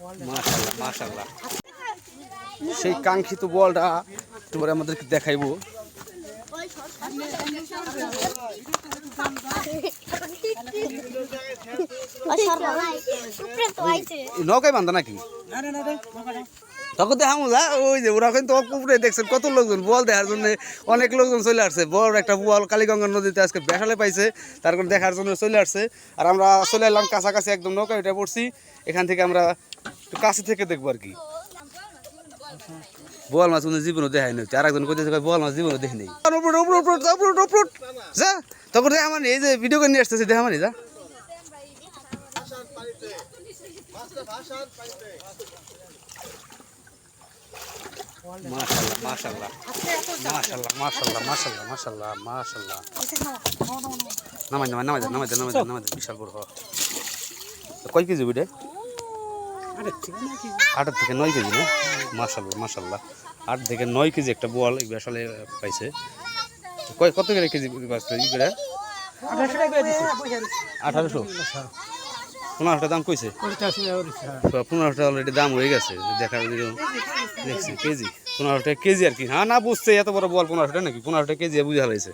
মাশাল্লাহ মাশাল্লাহ সেই কাঙ্ক্ষিত বলটা তোমার আমাদেরকে দেখাইবো। নৌকায় বান্ধা নাকি? তখন দেখামো যা ওই যে ওরা কিন্তু পুকুরে দেখছেন কত লোকজন বল দেখার জন্য অনেক লোকজন চলে আসছে। বড় একটা বল কালীগঙ্গা নদীতে আজকে বেসালে পাইছে তারপর দেখার জন্য চলে আসছে। আর আমরা চলে এলাম কাছাকাছি একদম নৌকা এটা পড়ছি এখান থেকে আমরা কাছে থেকে দেখব আর কি। বল মাছ কোনো জীবনও দেখাই নাই আর একজন কয়, বল মাছ জীবনও দেখি নেই। যা তখন দেখা মানে এই যে ভিডিও করে নিয়ে আসতেছে দেখা মানে যা। মাশাল্লাহ মাশাল্লাহ মাশাল্লাহ মাশাল্লাহ মাশাল্লাহ মাশাল্লাহ মাশাল্লাহ নামাই নামাই নামাই দে নামাই দে নামাই নামাই বিশাল বড় হ কয় কেজি বিটে আটের থেকে নয় কেজি। না? মাশাল্লাহ মাশাল্লাহ আট থেকে নয় কেজি একটা এই আসলে পাইছে। কয় কত করে কেজি আঠারোশো? পনেরোটা দাম কইছে? পনেরোটা অলরেডি দাম হয়ে গেছে। দেখা দেখছি কেজি। পনেরোটা কেজি আর কি। হ্যাঁ না বুঝছে এত বড় বল পনেরোটা নাকি? পনেরোটা কেজি বুঝা হয়েছে